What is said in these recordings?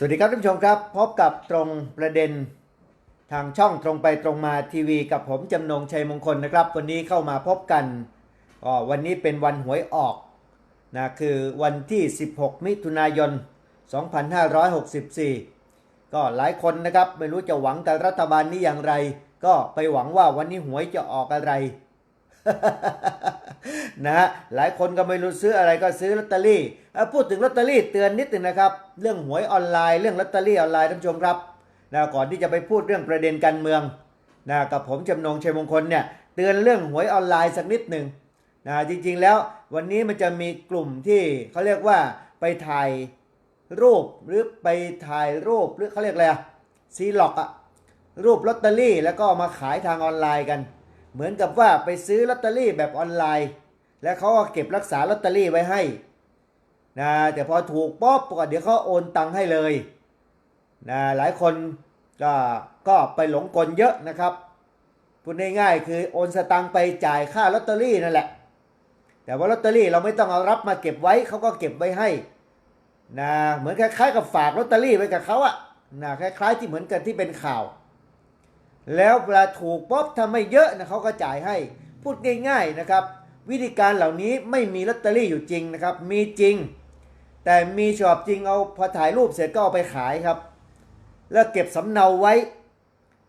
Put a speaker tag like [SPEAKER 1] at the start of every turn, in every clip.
[SPEAKER 1] สวัสดีครับท่านผู้ชมครับ พบกับตรงประเด็นทางช่องตรงไปตรงมาทีวี กับผมจำนงชัยมงคลนะครับ วันนี้เข้ามาพบกันก็วันนี้เป็นวันหวยออกนะคือวันที่ 16 มิถุนายน 2564 ก็หลายคนนะครับไม่รู้จะหวังกับรัฐบาลนี้อย่างไร ก็ไปหวังว่าวันนี้หวยจะออกอะไร นะฮะหลายคนก็ไม่รู้ซื้ออะไรก็ซื้อลอตเตอรี่พูดถึงลอตเตอรี่เตือนนิดหนึ่งนะครับ เรื่องหวยออนไลน์เรื่องลอตเตอรี่ออนไลน์ท่านผู้ชมครับนะก่อนที่จะไปพูดเรื่องประเด็นการเมืองนะกับผมจำนงชัยมงคลเนี่ยเตือนเรื่องหวยออนไลน์สักนิดหนึ่งนะจริงๆแล้ววันนี้มันจะมีกลุ่มที่เขาเรียกว่าไปถ่ายรูปหรือไปถ่ายรูปหรือเขาเรียกอะไรอะซีล็อกอะรูปลอตเตอรี่แล้วก็มาขายทางออนไลน์กัน เหมือนกับว่าไปซื้อลอตเตอรี่แบบออนไลน์ แล้วเขาก็เก็บรักษาลอตเตอรี่ไว้ให้นะแต่พอถูกป๊อบก็เดี๋ยวเขาโอนตังค์ให้เลยนะหลายคนก็ก็ไปหลงกลเยอะนะครับพูดง่ายๆคือโอนสตังค์ไปจ่ายค่าลอตเตอรี่นั่นแหละ แต่ว่าลอตเตอรี่เราไม่ต้องเอารับมาเก็บไว้เขาก็เก็บไว้ให้นะเหมือนคล้ายๆกับฝากลอตเตอรี่ไว้กับเขาอะนะคล้ายๆที่เหมือนกันที่เป็นข่าว แล้วเวลาถูกป๊อบถ้าไม่เยอะนะเขาก็จ่ายให้ พูดง่ายๆนะครับ วิธีการเหล่านี้ไม่มีลอตเตอรี่อยู่จริงนะครับ มีจริง แต่มีฉบับจริงเอาพอถ่ายรูปเสร็จก็เอาไปขายครับ แล้วเก็บสำเนาไว้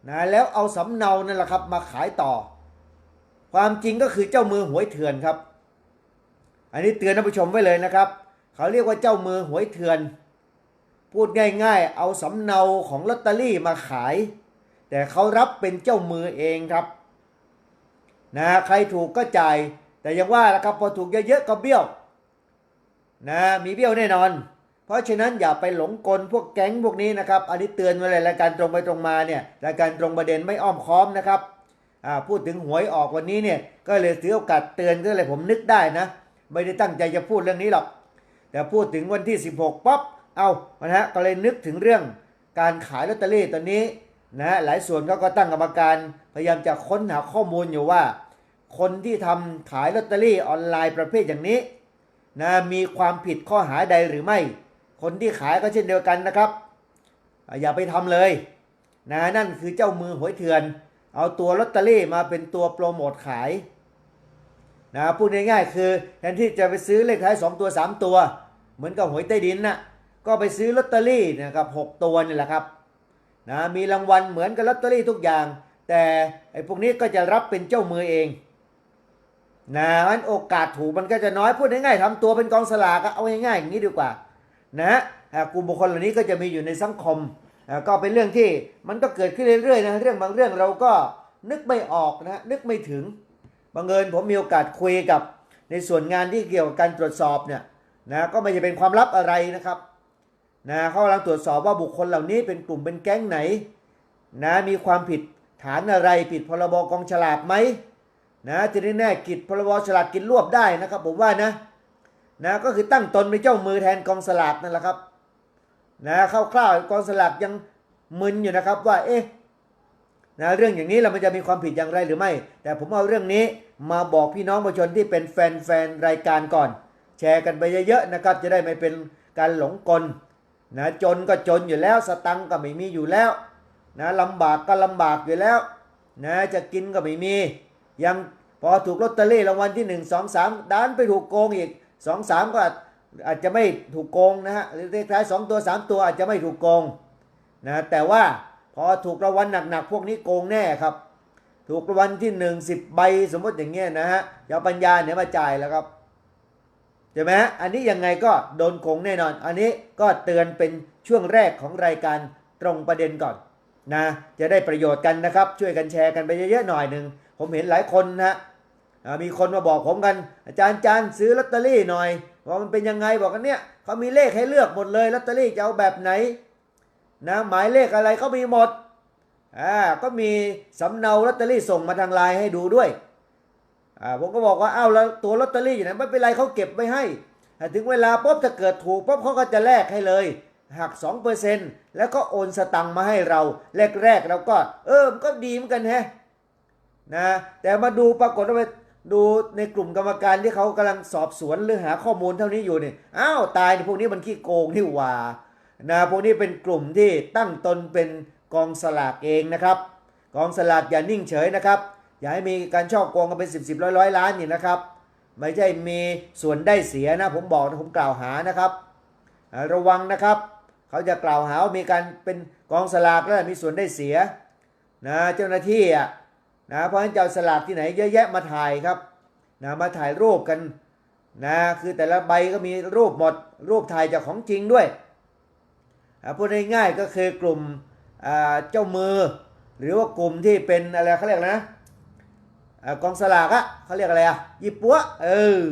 [SPEAKER 1] นะแล้วเอาสำเนานั่นแหละครับมาขายต่อ ความจริงก็คือเจ้ามือหวยเถื่อนครับ อันนี้เตือนท่านผู้ชมไว้เลยนะครับ เขาเรียกว่าเจ้ามือหวยเถื่อน พูดง่าย ๆ เอาสำเนาของลอตเตอรี่มาขาย แต่เขารับเป็นเจ้ามือเองครับนะใครถูกก็จ่าย แต่ยังว่าละครับพอถูกเยอะๆก็เบี้ยวนะมีเบี้ยวแน่นอน เพราะฉะนั้นอย่าไปหลงกลพวกแก๊งพวกนี้นะครับอันนี้เตือนไว้เลยรายการตรงไปตรงมาเนี่ยรายการตรงประเด็นไม่อ้อมค้อมนะครับอ่าพูดถึงหวยออกวันนี้เนี่ยก็เลยถือโอกาสเตือนก็เลยผมนึกได้นะ ไม่ได้ตั้งใจจะพูดเรื่องนี้หรอก แต่พูดถึงวันที่ 16ป๊อปเอานะฮะก็เลยนึกถึงเรื่องการขายลอตเตอรี่ตอนนี้ นะหลายส่วนเขาก็ตั้งกรรมการพยายามจะค้นหาข้อมูลอยู่ว่า คนที่ทำขายลอตเตอรี่ออนไลน์ประเภทอย่างนี้นะมีความผิดข้อหาใดหรือไม่ คนที่ขายก็เช่นเดียวกันนะครับ อย่าไปทำเลยนะนั่นคือเจ้ามือหวยเถื่อน เอาตัวลอตเตอรี่มาเป็นตัวโปรโมทขายนะพูดง่ายๆคือแทนที่จะไปซื้อเลขท้าย 2 ตัว 3 ตัว เหมือนกับหวยใต้ดินนะ่ะก็ไปซื้อลอตเตอรี่นะครับหกตัวนี่แหละครับ นะมีรางวัลเหมือนกับลอตเตอรี่ทุกอย่าง แต่ไอ้พวกนี้ก็จะรับเป็นเจ้ามือเองนะมันโอกาสถูกมันก็จะน้อยพูดง่ายๆทำตัวเป็นกองสลากเอาง่ายๆอย่างนี้ดีกว่านะกลุ่มบุคคลเหล่านี้ก็จะมีอยู่ในสังคมก็เป็นเรื่องที่มันก็เกิดขึ้นเรื่อยๆนะเรื่องบางเรื่องเราก็นึกไม่ออกนะนึกไม่ถึงบังเอิญผมมีโอกาสคุยกับในส่วนงานที่เกี่ยวกับการตรวจสอบเนี่ยนะก็ไม่ใช่เป็นความลับอะไรนะครับ นะเขากำลังตรวจสอบว่าบุคคลเหล่านี้เป็นกลุ่มเป็นแก๊งไหนนะมีความผิดฐานอะไรผิดพรบกองฉลากไหมนะทีนี้แน่กิจพรบฉลากกินรวบได้นะครับผมว่านะนะก็คือตั้งตนเป็นเจ้ามือแทนกองสลากนั่นแหละครับนะคร่าวๆกองสลากยังมึนอยู่นะครับว่าเอ๊ะนะเรื่องอย่างนี้เรามันจะมีความผิดอย่างไรหรือไม่ แต่ผมเอาเรื่องนี้มาบอกพี่น้องประชาชนที่เป็นแฟนๆรายการก่อน แชร์กันไปเยอะๆนะครับจะได้ไม่เป็นการหลงกล นะจนก็จนอยู่แล้ว สตังก็ไม่มีอยู่แล้วนะลำบากก็ลำบากอยู่แล้วนะจะกินก็ไม่มียังพอถูกลอตเตอรี่รางวัลที่หนึ่งสองสามด้านไปถูกโกงอีกสองสามก็อาจจะไม่ถูกโกงนะฮะหรือเลขท้ายสองตัวสามตัวอาจจะไม่ถูกโกงนะแต่ว่าพอถูกรางวัลหนักๆพวกนี้โกงแน่ครับ ถูกรางวัลที่หนึ่งสิบใบสมมติอย่างเงี้ยนะฮะจะเอาปัญญาเนี่ยมาจ่ายแล้วครับ ใช่ไหมอันนี้ยังไงก็โดนโกงแน่นอน อันนี้ก็เตือนเป็นช่วงแรกของรายการตรงประเด็นก่อนนะจะได้ประโยชน์กันนะครับ ช่วยกันแชร์กันไปเยอะๆหน่อยหนึ่งผมเห็นหลายคนนะมีคนมาบอกผมกัน อาจารย์จารย์ซื้อลอตเตอรี่หน่อยว่ามันเป็นยังไงบอกกันเนี่ยเขามีเลขให้เลือกหมดเลยลอตเตอรี่จะเอาแบบไหนนะหมายเลขอะไรเขามีหมดอ่าก็มีสำเนาลอตเตอรี่ส่งมาทางไลน์ให้ดูด้วย อ่าผมก็บอกว่าอ้าวแล้วตัวลอตเตอรี่อยู่ไหนไม่เป็นไรเขาเก็บไว้ให้ถึงเวลาปุ๊บถ้าเกิดถูกปุ๊บเขาก็จะแลกให้เลยหัก2%แล้วก็โอนสตังค์มาให้เราแรกๆเราก็ เออมันก็ดีเหมือนกันแฮะนะแต่มาดูปรากฏว่าไปดูในกลุ่มกรรมการที่เขากำลังสอบสวนหรือหาข้อมูลเท่านี้อยู่เนี่ยอ้าวตายพวกนี้มันขี้โกงนี่หว่านะพวกนี้เป็นกลุ่มที่ตั้งตนเป็นกองสลากเองนะครับ กองสลากอย่านิ่งเฉยนะครับ อย่าให้มีการช่อโกงกันเป็นสิบสิบร้อยร้อยล้านนี่นะครับ ไม่ใช่มีส่วนได้เสียนะผมบอกนะผมกล่าวหานะครับ ระวังนะครับ เขาจะกล่าวหาว่ามีการเป็นกองสลากแล้วมีส่วนได้เสียนะเจ้าหน้าที่อะนะเพราะฉะนั้นจะเอาสลากที่ไหนเยอะแยะมาถ่ายครับนะมาถ่ายรูปกันนะคือแต่ละใบก็มีรูปหมดรูปถ่ายจากของจริงด้วยพูดง่ายๆก็คือกลุ่มเจ้ามือ หรือว่ากลุ่มที่เป็นอะไรเขาเรียกนะ กองสลากอะเขาเรียกอะไรอะยี่ปัวเออ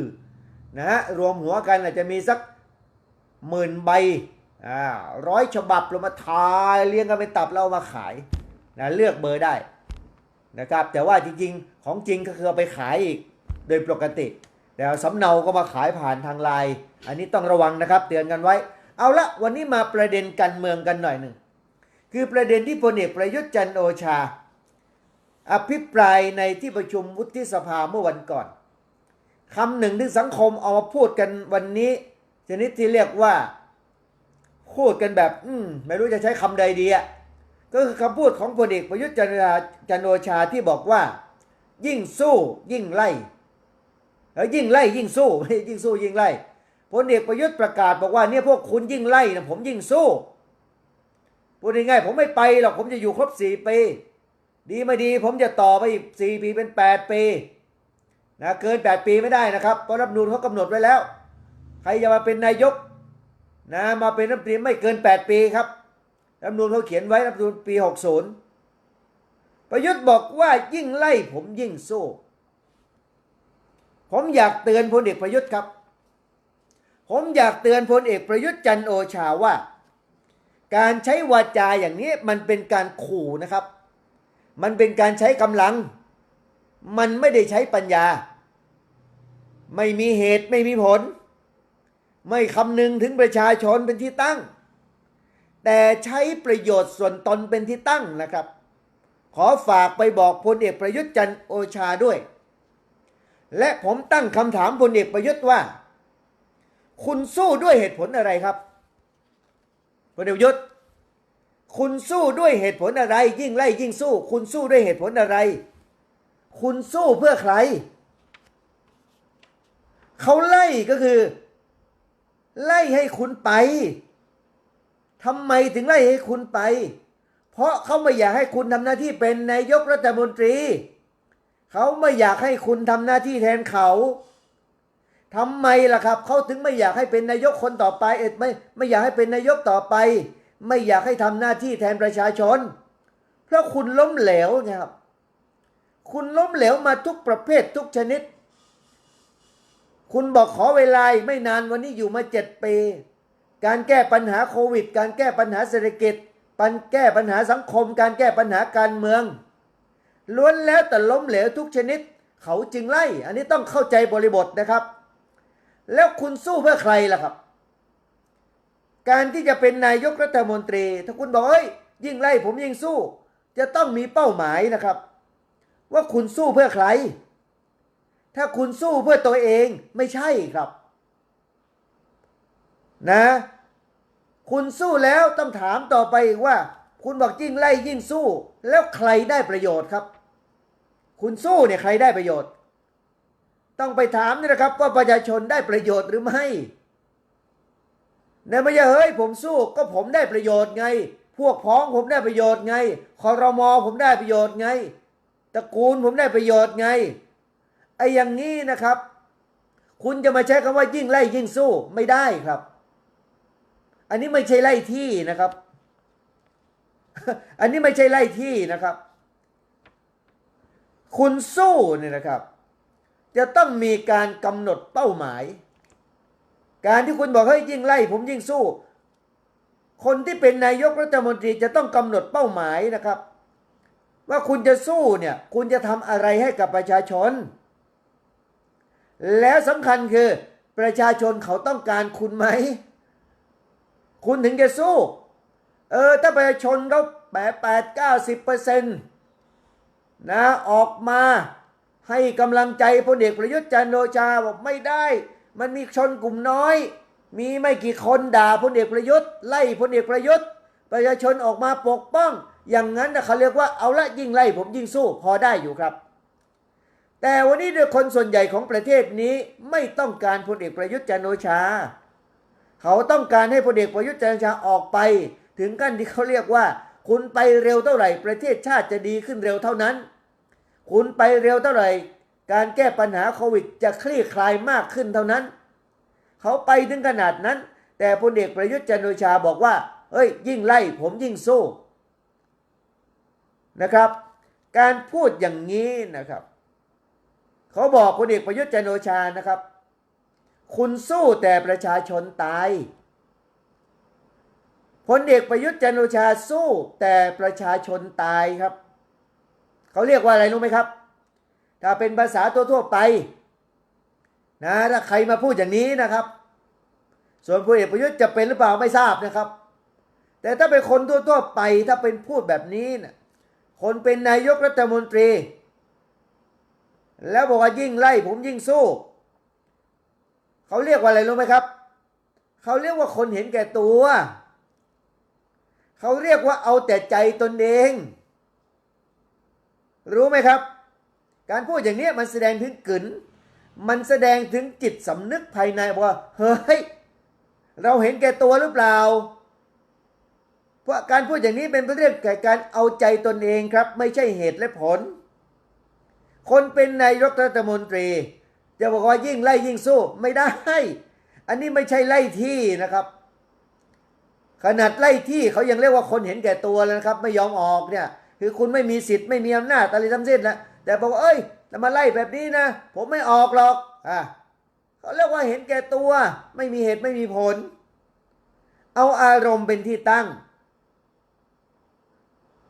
[SPEAKER 1] นะฮะรวมหัวกันอาจจะมีสักหมื่นใบอ่าร้อยฉบับเรามาทายเรียงกันเป็นตับเรามาขายนะเลือกเบอร์ได้นะครับแต่ว่าจริงๆ ของจริงก็คือเอาไปขายอีกโดยปกติ แต่สำเนาก็มาขายผ่านทางไลน์อันนี้ต้องระวังนะครับเตือนกันไว้ เอาละวันนี้มาประเด็นการเมืองกันหน่อยหนึ่งคือประเด็นที่พลเอกประยุทธ์จันโอชา อภิปรายในที่ประชุมวุฒิสภาเมื่อวันก่อนคำหนึ่งที่สังคมเอามาพูดกันวันนี้ ชนิดที่เรียกว่า พูดกันแบบ อืมไม่รู้จะใช้คำใดดีอะก็คือคำพูดของพลเอกประยุทธ์จันทร์จันโอชาที่บอกว่า ยิ่งสู้ยิ่งไล่เออยิ่งไล่ยิ่งสู้ยิ่งสู้ยิ่งไล่พลเอกประยุทธ์ประกาศบอกว่าเนี่ยพวกคุณยิ่งไล่นะผมยิ่งสู้พูดง่ายๆผมไม่ไปหรอกผมจะอยู่ครบสี่ปี ดีไม่ดีผมจะต่อไปอีกสี่ปีเป็นแปดปีนะเกินแปดปีไม่ได้นะครับเพราะรัฐมนูญเขากำหนดไว้แล้ว ใครจะมาเป็นนายกนะมาเป็นรัฐมนตรีไม่เกินแปดปีครับรัฐมนูญเขาเขียนไว้รัฐมนูญปีหกศูนย์ประยุทธ์บอกว่ายิ่งไล่ผมยิ่งสู้ ผมอยากเตือนพลเอกประยุทธ์ครับ ผมอยากเตือนพลเอกประยุทธ์จันโอชาว่า การใช้วาจาอย่างนี้มันเป็นการขู่นะครับ มันเป็นการใช้กำลัง มันไม่ได้ใช้ปัญญา ไม่มีเหตุไม่มีผล ไม่คำนึงถึงประชาชนเป็นที่ตั้ง แต่ใช้ประโยชน์ส่วนตนเป็นที่ตั้งนะครับ ขอฝากไปบอกพลเอกประยุทธ์จันทร์โอชาด้วย และผมตั้งคำถามพลเอกประยุทธ์ว่า คุณสู้ด้วยเหตุผลอะไรครับพลเอกประยุทธ์ คุณสู้ด้วยเหตุผลอะไร ยิ่งไล่ยิ่งสู้ คุณสู้ด้วยเหตุผลอะไร คุณสู้เพื่อใคร เขาไล่ก็คือ ไล่ให้คุณไปทำไมถึงไล่ให้คุณไป เพราะเขาไม่อยากให้คุณทำหน้าที่เป็นนายกรัฐมนตรี เขาไม่อยากให้คุณทำหน้าที่แทนเขาทำไมล่ะครับ เขาถึงไม่อยากให้เป็นนายกคนต่อไปเอ็ดไม่ไม่อยากให้เป็นนายกต่อไป ไม่อยากให้ทำหน้าที่แทนประชาชน เพราะคุณล้มเหลวไงครับ คุณล้มเหลวมาทุกประเภททุกชนิด คุณบอกขอเวลาไม่นานวันนี้อยู่มาเจ็ดปี การแก้ปัญหาโควิด การแก้ปัญหาเศรษฐกิจปัญแก้ปัญหาสังคม การแก้ปัญหาการเมือง ล้วนแล้วแต่ล้มเหลวทุกชนิด เขาจึงไล่ อันนี้ต้องเข้าใจบริบทนะครับ แล้วคุณสู้เพื่อใครล่ะครับ การที่จะเป็นนายกรัฐมนตรี ถ้าคุณบอกเฮ้ย ยิ่งไล่ผมยิ่งสู้ จะต้องมีเป้าหมายนะครับ ว่าคุณสู้เพื่อใคร ถ้าคุณสู้เพื่อตัวเองไม่ใช่ครับ นะ คุณสู้แล้วต้องถามต่อไปว่า คุณบอกยิ่งไล่ยิ่งสู้ แล้วใครได้ประโยชน์ครับ คุณสู้เนี่ยใครได้ประโยชน์ ต้องไปถามนี่นะครับ ว่าประชาชนได้ประโยชน์หรือไม่ นี่ยไม่ใช่เฮ้ยผมสู้ก็ผมได้ประโยชน์ไง พวกพ้องผมได้ประโยชน์ไงคอรมอผมได้ประโยชน์ไงตระกูลผมได้ประโยชน์ไงไอ้อย่างนี้นะครับ คุณจะมาใช้คำว่ายิ่งไล่ยิ่งสู้ไม่ได้ครับ อันนี้ไม่ใช่ไล่ที่นะครับ อันนี้ไม่ใช่ไล่ที่นะครับ คุณสู้เนี่ยนะครับ จะต้องมีการกำหนดเป้าหมาย การที่คุณบอกเฮ้ยยิ่งไล่ ผมยิ่งสู้ คนที่เป็นนายกรัฐมนตรีจะต้องกำหนดเป้าหมายนะครับ ว่าคุณจะสู้เนี่ยคุณจะทำอะไรให้กับประชาชน แล้วสำคัญคือประชาชนเขาต้องการคุณไหม คุณถึงจะสู้ เออถ้าประชาชนเขาแปดแปดเก้าสิบเปอร์เซ็นต์นะออกมาให้กำลังใจพลเอกประยุทธ์จันโอชาบอกไม่ได้ มันมีชนกลุ่มน้อย มีไม่กี่คนด่าพลเอกประยุทธ์ ไล่พลเอกประยุทธ์ ประชาชนออกมาปกป้อง อย่างนั้นเขาเรียกว่าเอาละยิ่งไล่ผมยิ่งสู้พอได้อยู่ครับ แต่วันนี้ด้วยคนส่วนใหญ่ของประเทศนี้ไม่ต้องการพลเอกประยุทธ์จันโอชา เขาต้องการให้พลเอกประยุทธ์จันโอชาออกไป ถึงขั้นที่เขาเรียกว่า คุณไปเร็วเท่าไหร่ ประเทศชาติจะดีขึ้นเร็วเท่านั้น คุณไปเร็วเท่าไหร่ การแก้ปัญหาโควิดจะคลี่คลายมากขึ้นเท่านั้น เขาไปถึงขนาดนั้น แต่พลเอกประยุทธ์จันโอชาบอกว่าเฮ้ย ยิ่งไล่ผมยิ่งสู้นะครับ การพูดอย่างนี้นะครับ เขาบอกพลเอกประยุทธ์จันโอชานะครับ คุณสู้แต่ประชาชนตายพลเอกประยุทธ์จันโอชาสู้แต่ประชาชนตายครับ เขาเรียกว่าอะไรรู้ไหมครับ ถ้าเป็นภาษาตัวทั่วไปนะถ้าใครมาพูดอย่างนี้นะครับ ส่วนพลเอกประยุทธ์จะเป็นหรือเปล่าไม่ทราบนะครับ แต่ถ้าเป็นคนทั่วๆไปถ้าเป็นพูดแบบนี้นะคนเป็นนายกรัฐมนตรี แล้วบอกว่ายิ่งไล่ผมยิ่งสู้ เขาเรียกว่าอะไรรู้ไหมครับ เขาเรียกว่าคนเห็นแก่ตัว เขาเรียกว่าเอาแต่ใจตนเอง รู้ไหมครับ การพูดอย่างนี้มันแสดงถึงกึนมันแสดงถึงจิตสำนึกภายในว่าเฮ้ยเราเห็นแก่ตัวหรือเปล่า เพราะการพูดอย่างนี้เป็นเรื่องแก่การเอาใจตนเองครับ ไม่ใช่เหตุและผล คนเป็นนายกรัฐมนตรี จะบอกว่ายิ่งไล่ยิ่งสู้ไม่ได้ อันนี้ไม่ใช่ไล่ที่นะครับ ขนาดไล่ที่เขายังเรียกว่าคนเห็นแก่ตัวแล้วนะครับ ไม่ยอมออกเนี่ย คือคุณไม่มีสิทธิ์ไม่มีอำนาจอะไรทั้งสิ้นนะ แต่บอกว่าเอ้ยจะมาไล่แบบนี้นะ ผมไม่ออกหรอกอะเขาเรียกว่าเห็นแก่ตัว ไม่มีเหตุไม่มีผล เอาอารมณ์เป็นที่ตั้ง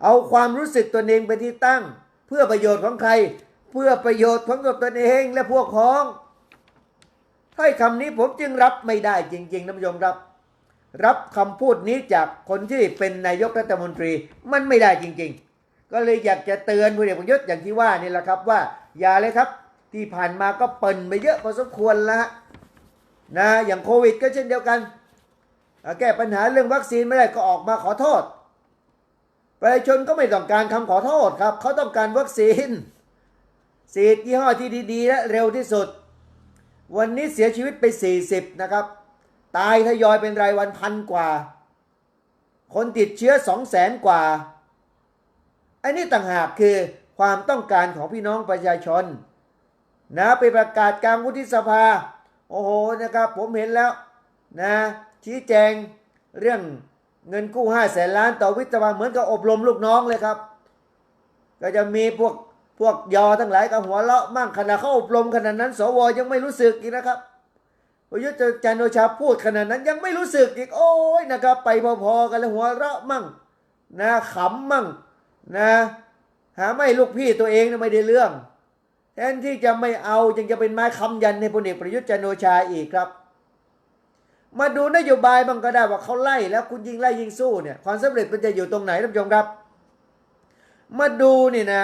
[SPEAKER 1] เอาความรู้สึกตนเองเป็นที่ตั้ง เพื่อประโยชน์ของใคร เพื่อประโยชน์ของตนเองและพวกพ้องถ้อยคำนี้ผมจึงรับไม่ได้จริงๆท่านผู้ชมครับ รับคำพูดนี้จากคนที่เป็นนายกรัฐมนตรีมันไม่ได้จริง ๆ ก็เลยอยากจะเตือนพลเอกประยุทธ์อย่างที่ว่านี่แหละครับว่าอย่าเลยครับที่ผ่านมาก็เปิ่นไปเยอะพอสมควรแล้วฮะนะอย่างโควิด ก็เช่นเดียวกัน แก้ปัญหาเรื่องวัคซีนไม่ได้ก็ออกมาขอโทษประชาชนก็ไม่ต้องการคำขอโทษครับเขาต้องการวัคซีนฉีดยี่ห้อที่ดีๆและเร็วที่สุด วันนี้เสียชีวิตไป 40 นะครับ ตายทยอยเป็นรายวันพันกว่า คนติดเชื้อ 2 0 0แสนกว่า อันนี้ต่างหากคือความต้องการของพี่น้องประชาชนนะไปประกาศกลางวุฒิสภา โอ้โหนะครับผมเห็นแล้วนะชี้แจงเรื่องเงินกู้5แสนล้านต่อวิศวะเหมือนกับอบรมลูกน้องเลยครับ ก็จะมีพวกพวกยอทั้งหลายกับหัวเราะมั่งขณะเขาอบรมขนาดนั้น สวยังไม่รู้สึกอีกนะครับประยุทธ์จันโอชาพูดขนาดนั้นยังไม่รู้สึกอีกโอ้ยนะครับไปพอๆกันเลยหัวเราะมั่งนะขำมั่ง นะ หาไม่ลูกพี่ตัวเองนะไม่ได้เรื่องแทนที่จะไม่เอายังจะเป็นไม้คำยันในพลเอกประยุทธ์จันโอชาอีกครับ มาดูนโยบายบ้างก็ได้ว่าเขาไล่แล้วคุณยิงไล่ยิงสู้เนี่ยความสำเร็จมันจะอยู่ตรงไหนท่านผู้ชมครับ มาดูนี่นะ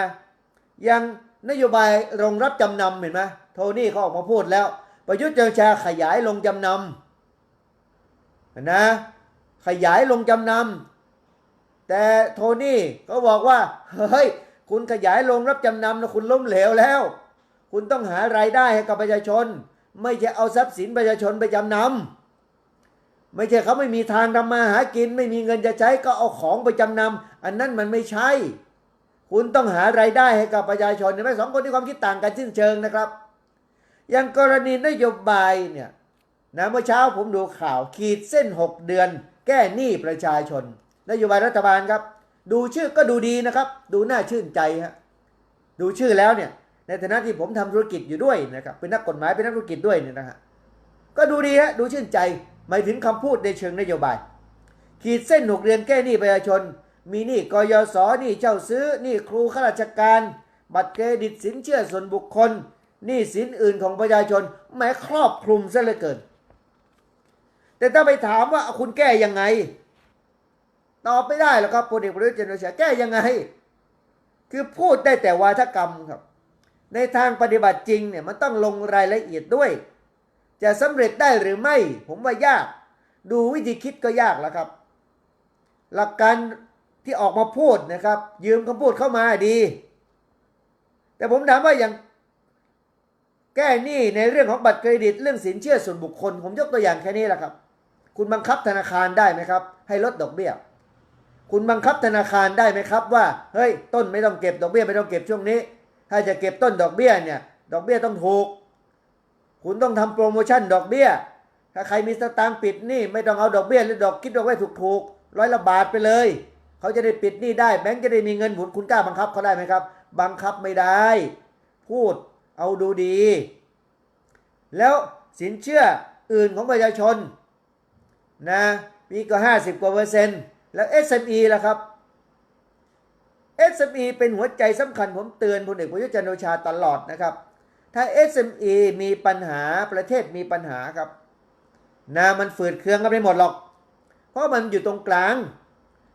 [SPEAKER 1] ยังนโยบายโรงรับจำนำเห็นไหมโทนี่เขาออกมาพูดแล้ว ประยุทธ์จันโอชาขยายลงจำนำนะขยายลงจำนำ แต่โทนี่เขาบอกว่า เฮ้ย คุณขยายลงรับจำนำนะคุณล้มเหลวแล้ว คุณต้องหารายได้ให้กับประชาชน ไม่ใช่เอาทรัพย์สินประชาชนไปจำนำไม่ใช่เขาไม่มีทางทำมาหากิน ไม่มีเงินจะใช้ก็เอาของไปจำนำอันนั้นมันไม่ใช่ คุณต้องหารายได้ให้กับประชาชนเห็นไหมสองคนที่ความคิดต่างกันสิ้นเชิงนะครับ อย่างกรณีนโยบายเนี่ยนะเมื่อเช้าผมดูข่าวขีดเส้น 6 เดือน แก้หนี้ประชาชน นโยบายรัฐบาลครับ ดูชื่อก็ดูดีนะครับ ดูน่าชื่นใจฮะดูชื่อแล้วเนี่ย ในฐานะที่ผมทำธุรกิจอยู่ด้วยนะครับ เป็นนักกฎหมายเป็นนักธุรกิจด้วยเนี่ยนะฮะก็ดูดีฮะดูชื่นใจหมายถึงคำพูดในเชิงนโยบาย ขีดเส้น6เดือนแก้หนี้ประชาชน มีหนี้กยศหนี้เจ้าซื้อหนี้ครูข้าราชการ บัตรเครดิตสินเชื่อส่วนบุคคลหนี้สินอื่นของประชาชนแม้ครอบคลุมซะเหลือเกิน แต่ถ้าไปถามว่าคุณแก้ยังไง ตอบไม่ได้หรอกครับพลเอกประยุทธ์จันทร์โอชาแก้ยังไง คือพูดได้แต่วาทกรรมครับ ในทางปฏิบัติจริงเนี่ยมันต้องลงรายละเอียดด้วย จะสำเร็จได้หรือไม่ ผมว่ายาก ดูวิธีคิดก็ยากแล้วครับ หลักการที่ออกมาพูดนะครับ ยืมคำพูดเข้ามาดี แต่ผมถามว่าอย่างแก้หนี้ในเรื่องของบัตรเครดิตเรื่องสินเชื่อส่วนบุคคล ผมยกตัวอย่างแค่นี้แหละครับ คุณบังคับธนาคารได้ไหมครับ ให้ลดดอกเบี้ย คุณบังคับธนาคารได้ไหมครับว่าเฮ้ยต้นไม่ต้องเก็บดอกเบี้ยไม่ต้องเก็บช่วงนี้ ถ้าจะเก็บต้นดอกเบี้ยเนี่ยดอกเบี้ยต้องถูก คุณต้องทำโปรโมชั่นดอกเบี้ย ถ้าใครมีสตางค์ปิดหนี้ไม่ต้องเอาดอกเบี้ยหรือดอกคิดดอกเบี้ยถูกๆร้อยละบาทไปเลย เขาจะได้ปิดหนี้ได้แบงก์จะได้มีเงินหมุนคุณกล้าบังคับเขาได้ไหมครับ บังคับไม่ได้ พูดเอาดูดี แล้วสินเชื่ออื่นของประชาชนนะมีก็ 50กว่าเปอร์เซ็นต์ แล้ว SME ล่ะครับ SME เป็นหัวใจสำคัญผมเตือนพลเอกประยุทธ์จันทร์โอชาตลอดนะครับ ถ้า SME มีปัญหาประเทศมีปัญหาครับนะมันฝืดเคืองกันไปหมดหรอก เพราะมันอยู่ตรงกลาง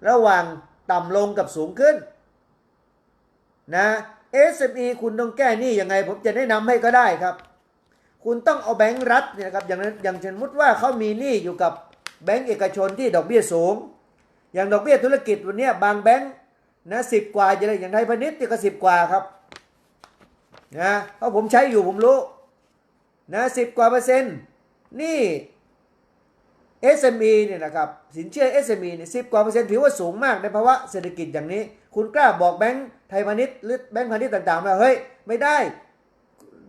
[SPEAKER 1] ระหว่างต่ำลงกับสูงขึ้น นะ SME คุณต้องแก้หนี้ยังไง ผมจะแนะนำให้ก็ได้ครับ คุณต้องเอาแบงก์รัฐเนี่ยนะครับอย่างนั้นอย่างเช่นมุติว่าเขามีหนี้อยู่กับแบงก์เอกชนที่ดอกเบี้ยสูง อย่างดอกเบี้ยธุรกิจวันนี้บางแบงก์นะสิบกว่าอย่างอย่างไทยพาณิชย์เนี่ยก็สิบกว่าครับนะเพราะผมใช้อยู่ผมรู้นะสิบกว่าเปอร์เซ็นต์นี่ SME เนี่ยนะครับสินเชื่อ SME เนี่ยสิบกว่าเปอร์เซ็นต์ถือว่าสูงมากในภาวะเศรษฐกิจอย่างนี้ คุณกล้าบอกแบงก์ไทยพาณิชย์หรือแบงก์พาณิชย์ต่างๆว่าเฮ้ยไม่ได้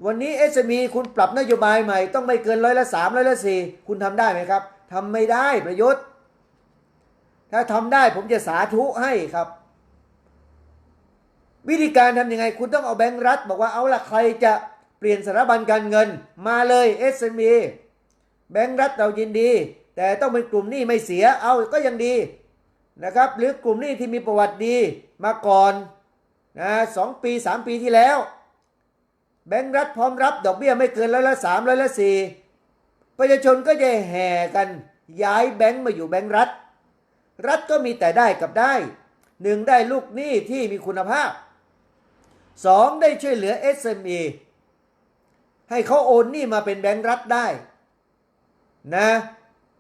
[SPEAKER 1] วันนี้ SME คุณปรับนโยบายใหม่ต้องไม่เกินร้อยละสามร้อยละสี่คุณทำได้ไหมครับทำไม่ได้ประยุทธ์ ถ้าทำได้ผมจะสาธุให้ครับ วิธีการทำยังไง คุณต้องเอาแบงก์รัฐ บอกว่าเอาละใครจะเปลี่ยนสถาบันการเงินมาเลย SME แบงก์รัฐเรายินดี แต่ต้องเป็นกลุ่มหนี้ไม่เสียเอาก็ยังดีนะครับ หรือกลุ่มหนี้ที่มีประวัติดีมาก่อนนะสองปีสามปีที่แล้ว แบงก์รัฐพร้อมรับดอกเบี้ยไม่เกินร้อยละสามร้อยละสี่ประชาชนก็จะแห่กันย้ายแบงก์มาอยู่แบงก์รัฐ รัฐก็มีแต่ได้กับได้หนึ่งได้ลูกหนี้ที่มีคุณภาพสองได้ช่วยเหลือ SME ให้เขาโอนหนี้มาเป็นแบงก์รัฐได้นะ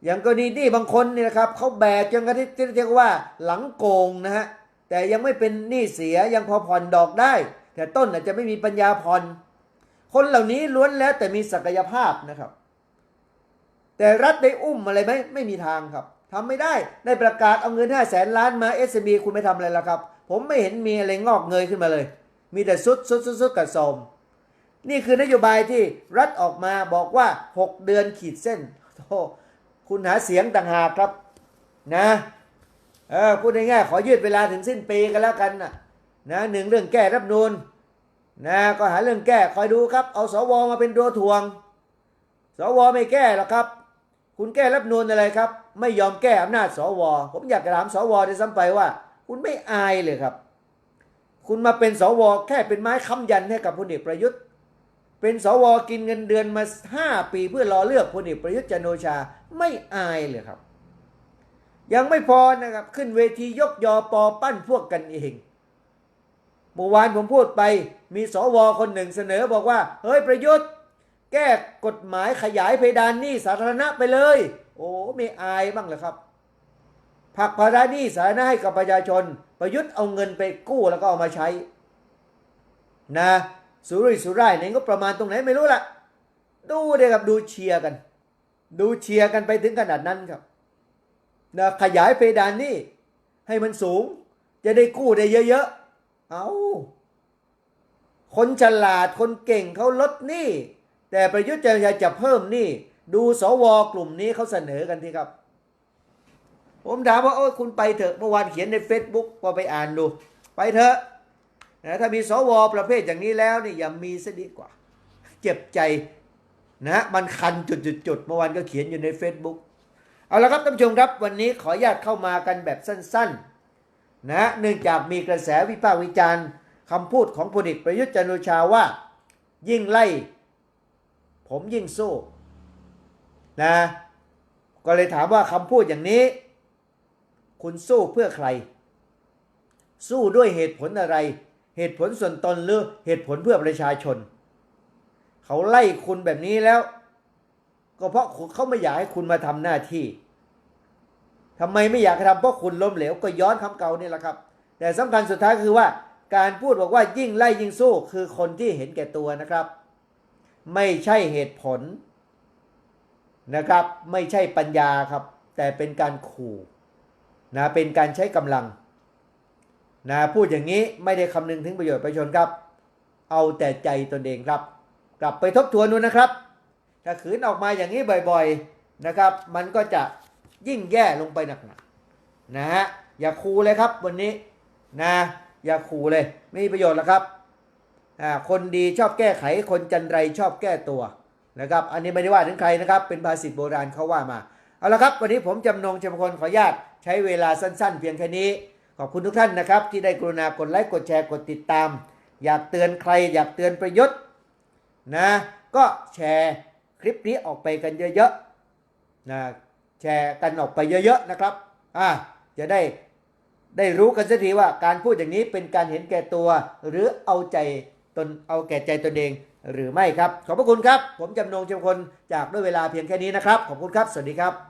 [SPEAKER 1] อย่างกรณีหนี้บางคนเนี่ยนะครับเขาแบกจนกระทั่งที่เรียกว่าหลังโกงนะฮะแต่ยังไม่เป็นหนี้เสียยังพอผ่อนดอกได้ แต่ต้นอาจจะไม่มีปัญญาผ่อนคนเหล่านี้ล้วนแล้วแต่มีศักยภาพนะครับ แต่รัฐได้อุ้มอะไรไหมไม่มีทางครับ ทำไม่ได้ได้ประกาศเอาเงินห้าแสนล้านมา s อ b คุณไม่ทำอะไรแล้วครับ ผมไม่เห็นมีอะไรงอกเงยขึ้นมาเลย มีแต่ซุดซุดซุดซุดกับโสมนี่คือนโยบายที่รัฐออกมาบอกว่า 6 เดือนขีดเส้นโธ่คุณหาเสียงต่างหากครับนะเออพูดง่ายๆขอยืดเวลาถึงสิ้นปีกันแล้วกันนะนะหนึ่งเรื่องแก้รับนูนนะก็หาเรื่องแก้คอยดูครับ เอาสวมาเป็นตัวทวง สวไม่แก้หรอกครับ คุณแก้รับนูนอะไรครับ ไม่ยอมแก้อำนาจสว ผมอยากถามสวด้วยซ้ำไปว่า คุณไม่อายเลยครับ คุณมาเป็นสวแค่เป็นไม้ค้ำยันให้กับพลเอกประยุทธ์ เป็นสวกินเงินเดือนมาห้าปีเพื่อรอเลือกพลเอกประยุทธ์จันโอชาไม่อายเลยครับ ยังไม่พอนะครับขึ้นเวทียกยอปอปั้นพวกกันเองเมื่อวานผมพูดไปมีสวคนหนึ่งเสนอบอกว่า เฮ้ยประยุทธ์ แก้กฎหมายขยายเพดานหนี้สาธารณะไปเลย โอ้ไม่อายบ้างเหรอครับผักภาระหนี้สาธารณะให้กับประชาชน ประยุทธ์เอาเงินไปกู้แล้วก็เอามาใช้ นะสุรุ่ยสุร่ายในงบประมาณตรงไหนไม่รู้ละดูเลยครับดูเชียร์กัน ดูเชียร์กันไปถึงขนาดนั้นครับนะขยายเพดานนี้ให้มันสูง จะได้กู้ได้เยอะๆ เอาคนฉลาดคนเก่งเขาลดหนี้แต่ประยุทธ์จะจะเพิ่มหนี้ ดูสวกลุ่มนี้เขาเสนอกันที่ครับ ผมถามว่าโอ้ยคุณไปเถอะเมื่อวานเขียนใน Facebook พอไปอ่านดู ไปเถอะนะถ้ามีสวประเภทอย่างนี้แล้วนี่อย่ามีซะดีกว่า เจ็บใจนะมันคันจุดๆเมื่อวานก็เขียนอยู่ใน Facebook เอาละครับท่านผู้ชมครับวันนี้ขออนุญาตเข้ามากันแบบสั้นๆนะเนื่องจากมีกระแสวิพากษ์วิจารณ์คำพูดของพลเอกประยุทธ์จันทร์โอชาว่า ยิ่งไล่ ผมยิ่งสู้ นะ ก็เลยถามว่าคำพูดอย่างนี้ คุณสู้เพื่อใคร สู้ด้วยเหตุผลอะไร เหตุผลส่วนตนหรือเหตุผลเพื่อประชาชน เขาไล่คุณแบบนี้แล้ว ก็เพราะเขาไม่อยากให้คุณมาทำหน้าที่ทำไมไม่อยากทำเพราะคุณล้มเหลวก็ย้อนคำเก่านี่แหละครับ แต่สำคัญสุดท้ายคือว่าการพูดบอกว่ายิ่งไล่ยิ่งสู้คือคนที่เห็นแก่ตัวนะครับ ไม่ใช่เหตุผล นะครับ ไม่ใช่ปัญญาครับ แต่เป็นการขู่นะเป็นการใช้กำลังนะพูดอย่างนี้ไม่ได้คำนึงถึงประโยชน์ประชาชนครับ เอาแต่ใจตนเองครับ กลับไปทบทวนดูนะครับ ถ้าขืนออกมาอย่างนี้บ่อยๆนะครับ มันก็จะยิ่งแย่ลงไปหนักๆนะฮะอย่าคูเลยครับวันนี้นะอย่าคูเลยไม่มีประโยชน์แล้วครับอ่าคนดีชอบแก้ไขคนจันไรชอบแก้ตัว นะครับ อันนี้ไม่ได้ว่าถึงใครนะครับ เป็นภาษิตโบราณเขาว่ามา เอาละครับ วันนี้ผมจำนงจำคนขออนุญาตใช้เวลาสั้นๆ เพียงแค่นี้ ขอบคุณทุกท่านนะครับ ที่ได้กรุณากดไลค์กดแชร์กดติดตาม อยากเตือนใคร อยากเตือนประยุทธ์นะก็แชร์คลิปนี้ออกไปกันเยอะๆนะแชร์กันออกไปเยอะๆนะครับอ่าจะได้ได้รู้กันสักทีว่าการพูดอย่างนี้เป็นการเห็นแก่ตัว หรือเอาใจตนเอาแก่ใจตนเอง หรือไม่ครับ ขอบพระคุณครับ ผมจำนงจำคนจากด้วยเวลาเพียงแค่นี้นะครับ ขอบคุณครับ สวัสดีครับ